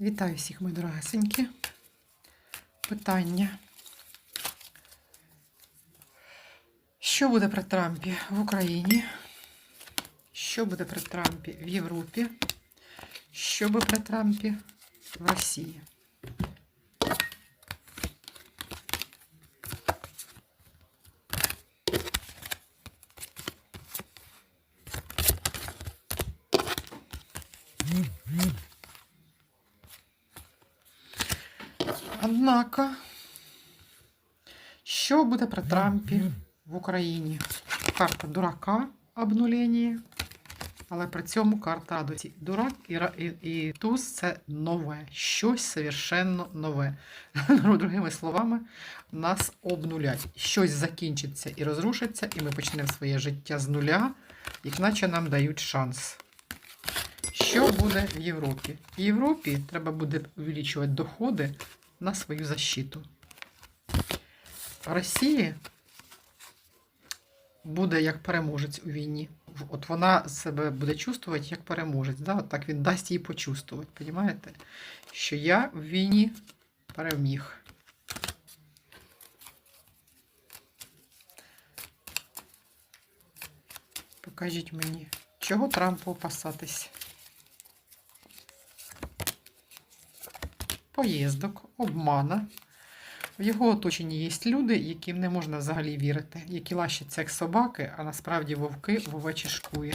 Вітаю всіх, мої дорогасенькі. Питання. Що буде при Трампі в Україні? Що буде при Трампі в Європі? Що буде при Трампі в Росії? Однако, що буде при Трампі в Україні? Карта дурака обнулення, але при цьому карта радості. Дурак і, і, і туз це нове, щось совершенно нове. Другими словами, нас обнулять. Щось закінчиться і розрушиться, і ми почнемо своє життя з нуля, як наче нам дають шанс. Що буде в Європі? В Європі треба буде увеличувати доходи на свою защиту. Росії буде як переможець у війні. От вона себе буде чувствувати як переможець. Да? От так він дасть їй почувствувати. Понімаєте? Що я в війні переміг. Покажіть мені, чого Трампу опасатись? Поїздок, обмана. В його оточенні є люди, яким не можна взагалі вірити, які лащаться як собаки, а насправді вовки в овечі шкує.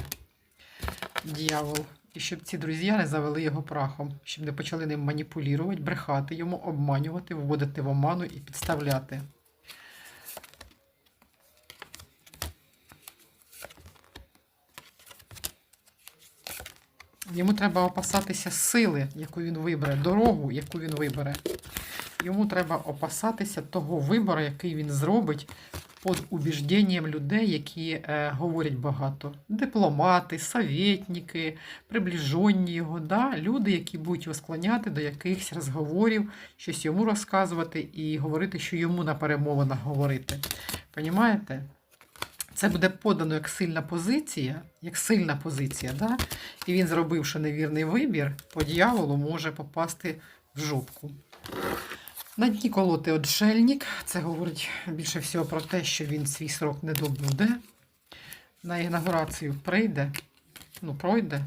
Д'явол. І щоб ці друзі не завели його прахом, щоб не почали ним маніпулювати, брехати йому, обманювати, вводити в оману і підставляти. Йому треба опасатися сили, яку він вибере, дорогу, яку він вибере. Йому треба опасатися того вибору, який він зробить під убіжденням людей, які е, говорять багато. Дипломати, советники, приближені його, да? люди, які будуть його склоняти до якихось розговорів, щось йому розказувати і говорити, що йому на перемовинах говорити. Понімаєте? Це буде подано як сильна позиція, як сильна позиція, да? і він, зробивши невірний вибір, по дьяволу може попасти в жопку. На дні колоти отшельник. Це говорить більше всього про те, що він свій срок не добуде. На інаугурацію прийде, ну, пройде.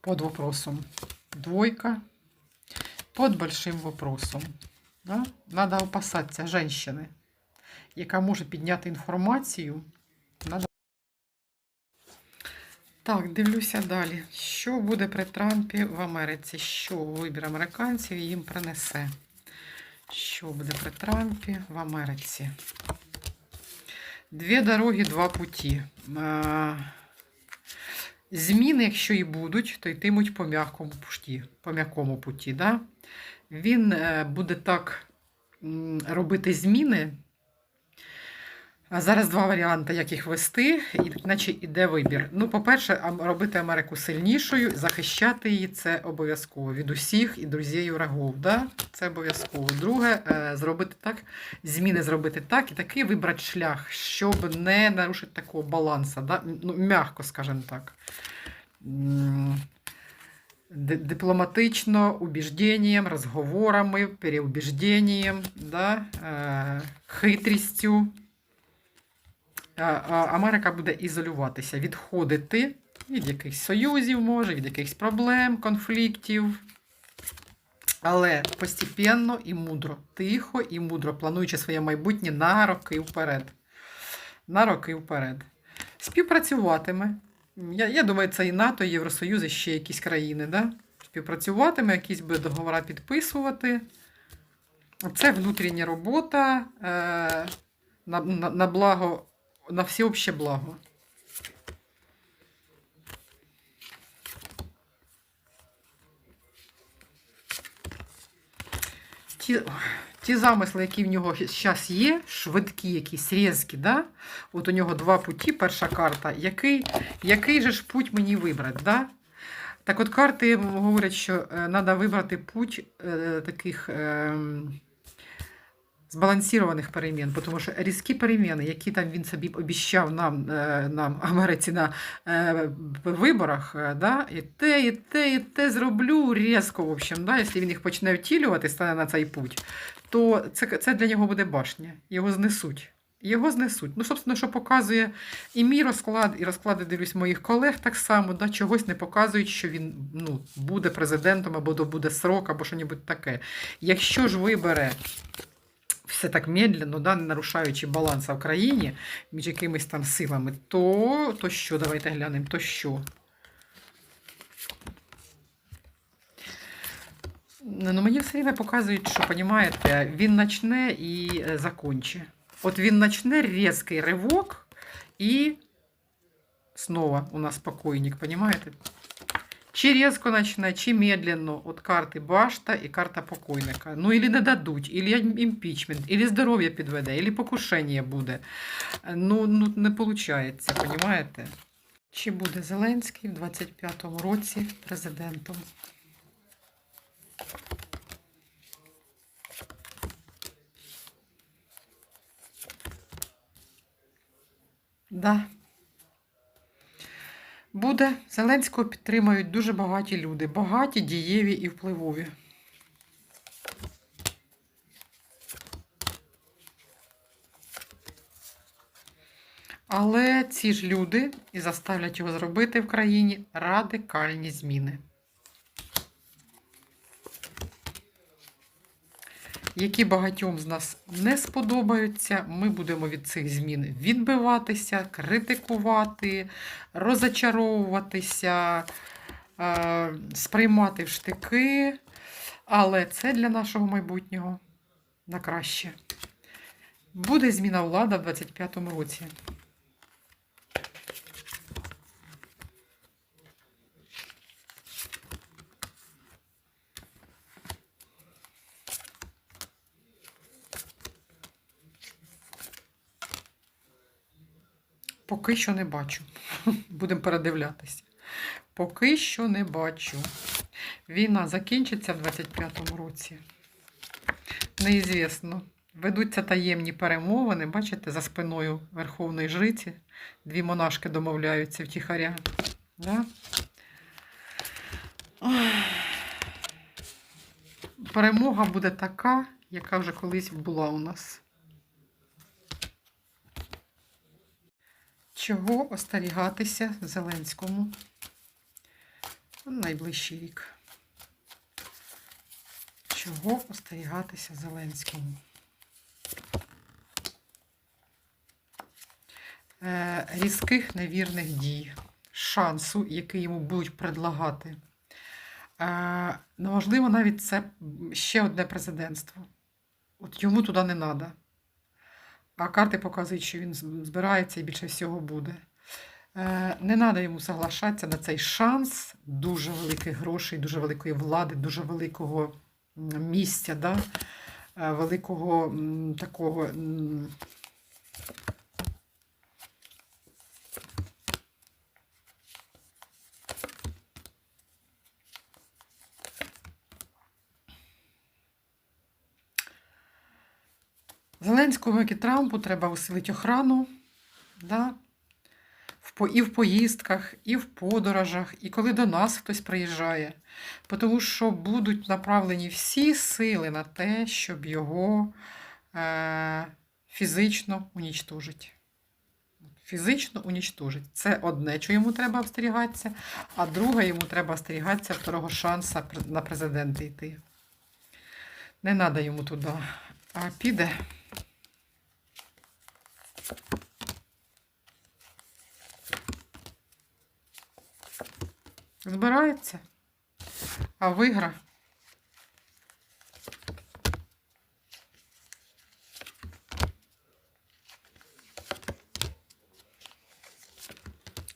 Под вопросом двойка. Под большим вопросом. Да? Надо опасатися женщини, яка може підняти інформацію. Надо... Так, дивлюся далі. Що буде при Трампі в Америці? Що вибір американців їм принесе? Що буде при Трампі в Америці? Дві дороги, два путі. Зміни, якщо і будуть, то йтимуть по м'якому путі. По м'якому путі да? Він е, буде так робити зміни. Зараз два варіанти, як їх вести, і наче іде вибір. Ну, по-перше, робити Америку сильнішою, захищати її це обов'язково від усіх і друзів і врагов. Да? Це обов'язково. Друге, е, зробити так, зміни зробити так і такий вибрати шлях, щоб не нарушити такого балансу, да? ну, м'яко, скажімо так. Дипломатично, убіжденням, розговорами, переубіжденням, да? е, хитрістю. Америка буде ізолюватися, відходити від якихось союзів, може, від якихось проблем, конфліктів. Але постепенно і мудро, тихо і мудро, плануючи своє майбутнє на роки вперед. На роки вперед. Співпрацюватиме. Я, я думаю, це і НАТО, і Євросоюз, і ще якісь країни. Да? Співпрацюватиме, якісь буде договори підписувати. Це внутрішня робота е, на, на, на благо, на всеобще благо. Ті, ті замисли, які в нього зараз є, швидкі, якісь різкі, да? от у нього два путі, перша карта. Який, який же ж путь мені вибрати? Да? Так от карти говорять, що треба вибрати путь е, таких е, збалансованих перемін, тому що різкі переміни, які там він собі обіщав нам, е, нам Америці на е, виборах, е, да, і те, і те, і те зроблю різко, в общем, да, якщо він їх почне втілювати, стане на цей путь, то це, це для нього буде башня, його знесуть. Його знесуть. Ну, собственно, що показує і мій розклад, і розклади дивлюсь моїх колег так само, да, чогось не показують, що він ну, буде президентом або добуде срок, або що небудь таке. Якщо ж вибере все так медленно, да, не нарушаючи баланс в країні між якимись там силами, то, то що, давайте глянемо, то що? Ну, мені все время показують, що, розумієте, він почне і е, закончить. От він почне різкий ривок і снова у нас покойник, понимаете? Чи різко почне, чи медленно. От карти башта і карта покойника. Ну, или не дадуть, или імпічмент, или здоров'я підведе, или покушення буде. Ну, ну не виходить, понимаете? Чи буде Зеленський в 25-му році президентом? Да. Буде. Зеленського підтримають дуже багаті люди. Багаті, дієві і впливові. Але ці ж люди і заставлять його зробити в країні радикальні зміни. Які багатьом з нас не сподобаються. Ми будемо від цих змін відбиватися, критикувати, розочаровуватися, е, сприймати в штики. Але це для нашого майбутнього на краще. Буде зміна влада в 25-му році. Поки що не бачу. Будемо передивлятися. Поки що не бачу. Війна закінчиться в 25-му році. Неізвісно. Ведуться таємні перемовини, бачите, за спиною Верховної Жриці. Дві монашки домовляються втіхаря. Да? Перемога буде така, яка вже колись була у нас. Чого остерігатися Зеленському найближчий рік? Чого остерігатися Зеленському? Е, різких невірних дій, шансу, який йому будуть предлагати. Е, ну, можливо, навіть це ще одне президентство. От йому туди не треба. А карти показують, що він збирається і більше всього буде. Е, не треба йому соглашатися на цей шанс дуже великих грошей, дуже великої влади, дуже великого місця, да? Е, великого такого. Зеленському, як і Трампу, треба усилити охрану. Да? І в поїздках, і в подорожах, і коли до нас хтось приїжджає. Тому що будуть направлені всі сили на те, щоб його е, фізично унічтожити. Фізично унічтожить. Це одне, що йому треба остерігатися, а друге, йому треба остерігатися второго шансу на президента йти. Не треба йому туди. А піде. Збирається, а вигра.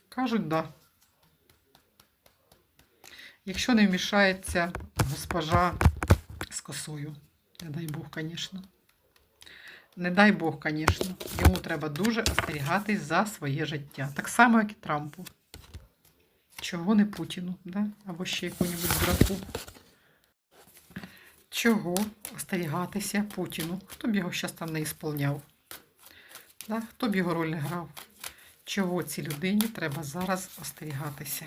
Кажуть, да. Якщо не вмішається госпожа з косою, не дай Бог, звісно. Не дай Бог, звісно. Йому треба дуже остерігатись за своє життя. Так само, як і Трампу. Чого не Путіну, да? або ще якому-небудь дураку. чого остерігатися Путіну? Хто б його щас там не ісполняв? Да? Хто б його роль не грав? Чого цій людині треба зараз остерігатися?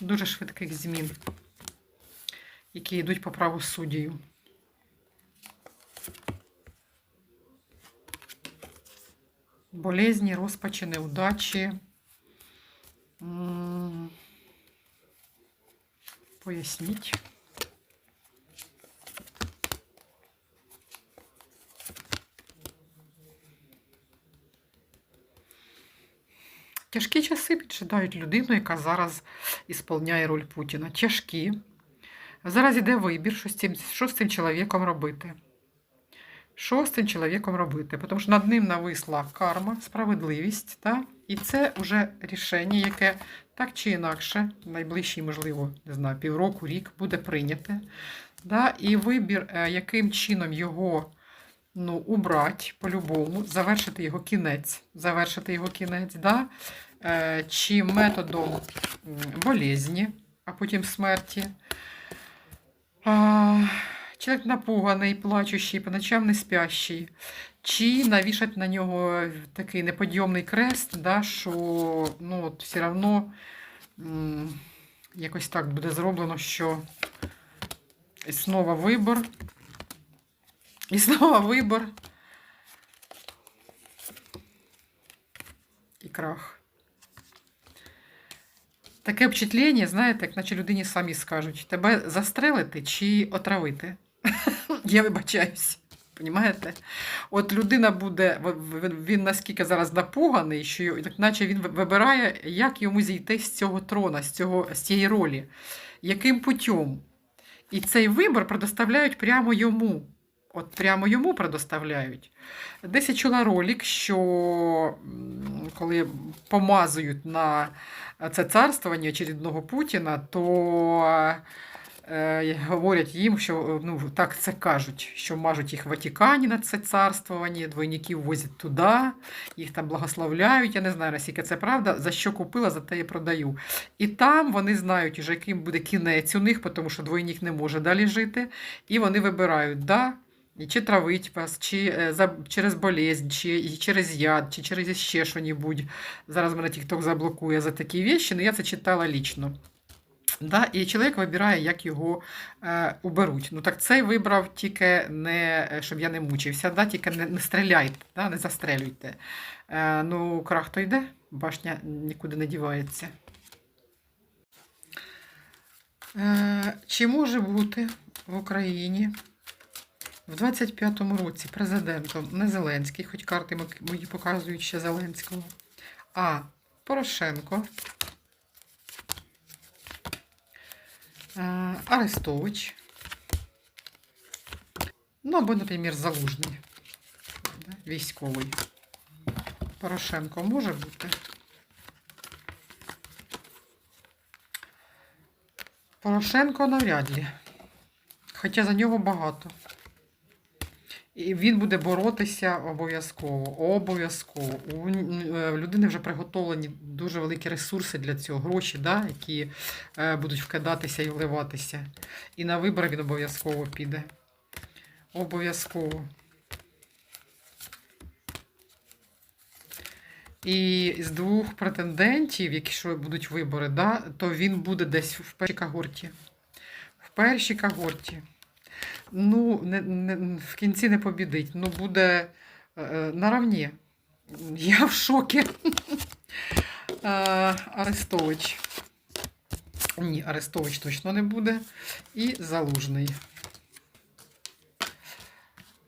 Дуже швидких змін, які йдуть по праву суддію. Болезні, розпачі, неудачі. Поясніть. Тяжкі часи піджидають людину, яка зараз ісполняє роль Путіна. Тяжкі. Зараз іде вибір, що з цим, що з цим чоловіком робити. Що з цим чоловіком робити? Тому що над ним нависла карма, справедливість, та? і це вже рішення, яке так чи інакше, найближчі, можливо, не знаю, півроку, рік буде прийняте. Да? І вибір, е, яким чином його ну, убрати по-любому, завершити його кінець, завершити його кінець, да? е, чи методом болезні, а потім смерті. Чоловік напуганий, плачущий, по ночам не спящий. Чи навішать на нього такий неподйомний крест, да, що ну, от, все одно якось так буде зроблено, що і знову вибор. І знову вибор. І крах. Таке впечатлення, знаєте, як наче людині самі скажуть, тебе застрелити чи отравити. Я вибачаюсь. Понімаєте? От людина буде, він наскільки зараз напуганий, що наче він вибирає, як йому зійти з цього трона, з, цього, з цієї ролі, яким путем. І цей вибір предоставляють прямо йому. От прямо йому предоставляють. Десь я чула ролик, що коли помазують на це царствування очередного Путіна, то говорять їм, що ну, так це кажуть, що мажуть їх в Ватикані на це царствування, двойників возять туди, їх там благословляють. Я не знаю, наскільки це правда. За що купила, за те і продаю. І там вони знають, уже, яким буде кінець у них, тому що двойник не може далі жити. І вони вибирають, да, чи травить вас, чи е, за, через болезнь, чи через яд, чи через ще що-небудь. Зараз мене TikTok заблокує за такі вещи, але я це читала лічно. Да? І чоловік вибирає, як його е, уберуть. Ну так цей вибрав тільки не, е, щоб я не мучився, да? тільки не, не стріляйте, да? не застрелюйте. Е, ну, крах то йде, башня нікуди не дівається. Е, чи може бути в Україні в 25-му році президентом не Зеленський, хоч карти мої показують ще Зеленського, а Порошенко, е, Арестович, ну або, наприклад, Залужний, військовий. Порошенко може бути. Порошенко навряд ли. Хоча за нього багато. І він буде боротися обов'язково. Обов'язково. У е, людини вже приготовлені дуже великі ресурси для цього, гроші, да, які е, будуть вкидатися і вливатися. І на вибори він обов'язково піде. Обов'язково. І з двох претендентів, якщо будуть вибори, да, то він буде десь в першій когорті. В першій когорті. Ну, не, не, в кінці не побідить. Ну, буде е, е, наравні. Я в шокі. Е, Арестович. Ні, Арестович точно не буде. І Залужний.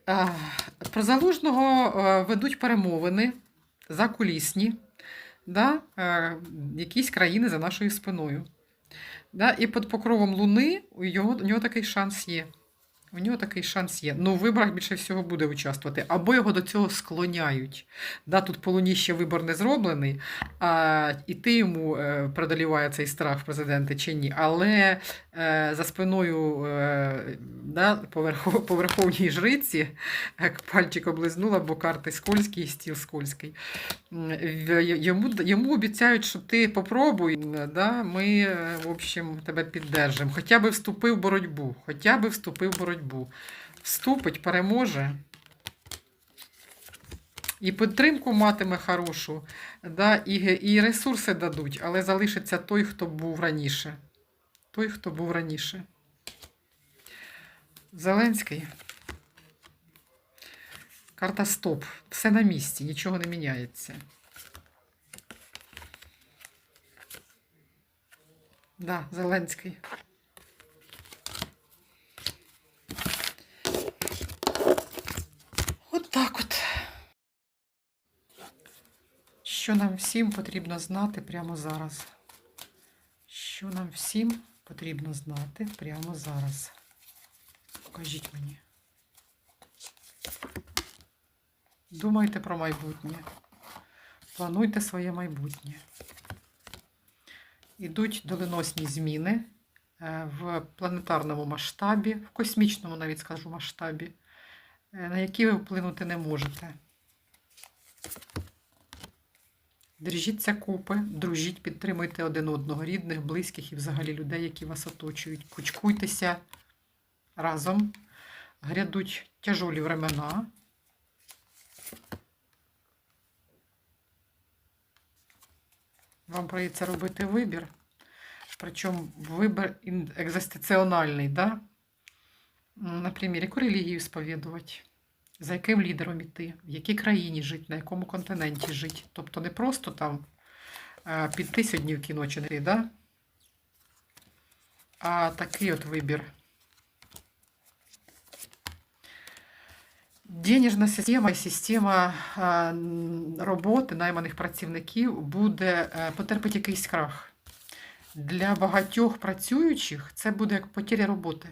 Е, Про Залужного ведуть перемовини закулісні, да, якісь країни за нашою спиною. Да, і під покровом Луни у, у нього такий шанс є. У нього такий шанс є. Ну, в виборах більше всього буде участвувати. Або його до цього склоняють. Да, тут по ще вибор не зроблений, а іти йому е, цей страх в президенти чи ні. Але е, за спиною е, да, по, верху, по верховній жриці, як пальчик облизнула, бо карти скользькі і стіл скользький. Йому, йому обіцяють, що ти попробуй, да, ми, е, в общем, тебе піддержимо. Хоча би вступив в боротьбу. Хоча би вступив в боротьбу. Вступить, переможе. І підтримку матиме хорошу, да, і, і ресурси дадуть, але залишиться той, хто був раніше. Той, хто був раніше. Зеленський. Карта стоп. Все на місці, нічого не міняється. Да, Зеленський. От так от. Що нам всім потрібно знати прямо зараз? Що нам всім потрібно знати прямо зараз? Покажіть мені. Думайте про майбутнє. Плануйте своє майбутнє. Ідуть доленосні зміни е, в планетарному масштабі, в космічному, навіть скажу, масштабі, на які ви вплинути не можете. Держіться купи, дружіть, підтримуйте один одного, рідних, близьких і взагалі людей, які вас оточують. Кучкуйтеся разом. Грядуть тяжолі времена. Вам прийдеться робити вибір. Причому вибір екзистенціональний, да? Наприклад, яку релігію сповідувати, за яким лідером іти, в якій країні жити, на якому континенті жити. Тобто не просто там е, піти сьогодні в кіно чи не да? а такий от вибір. Денежна система і система е, роботи найманих працівників буде е, потерпить якийсь крах. Для багатьох працюючих це буде як потеря роботи.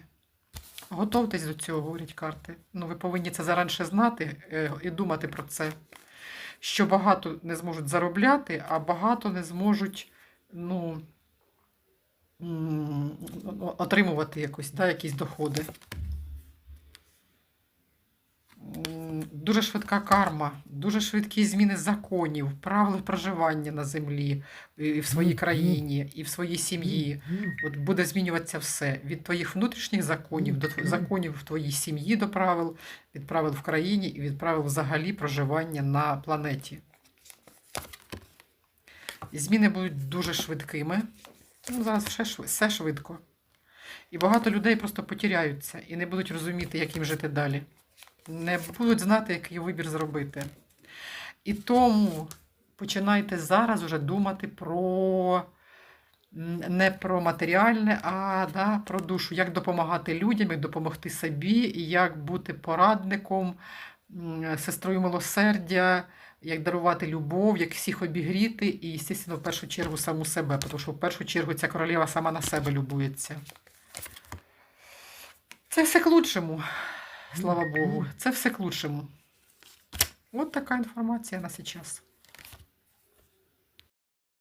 Готовтесь до цього, говорять карти. Ну, ви повинні це заранше знати е, і думати про це. Що багато не зможуть заробляти, а багато не зможуть ну, отримувати якось, да, якісь доходи. Дуже швидка карма, дуже швидкі зміни законів, правил проживання на землі, і в своїй країні, і в своїй сім'ї. От буде змінюватися все від твоїх внутрішніх законів до законів в твоїй сім'ї до правил, від правил в країні і від правил взагалі проживання на планеті. Зміни будуть дуже швидкими. Ну, зараз все, все швидко. І багато людей просто потеряються і не будуть розуміти, як їм жити далі. Не будуть знати, який вибір зробити. І тому починайте зараз уже думати про не про матеріальне, а да, про душу, як допомагати людям, як допомогти собі, як бути порадником, сестрою милосердя, як дарувати любов, як всіх обігріти, і, звісно, в першу чергу саму себе, тому що в першу чергу ця королева сама на себе любується. Це все к лучшему, слава Богу. Це все к лучшему. От така інформація на зараз.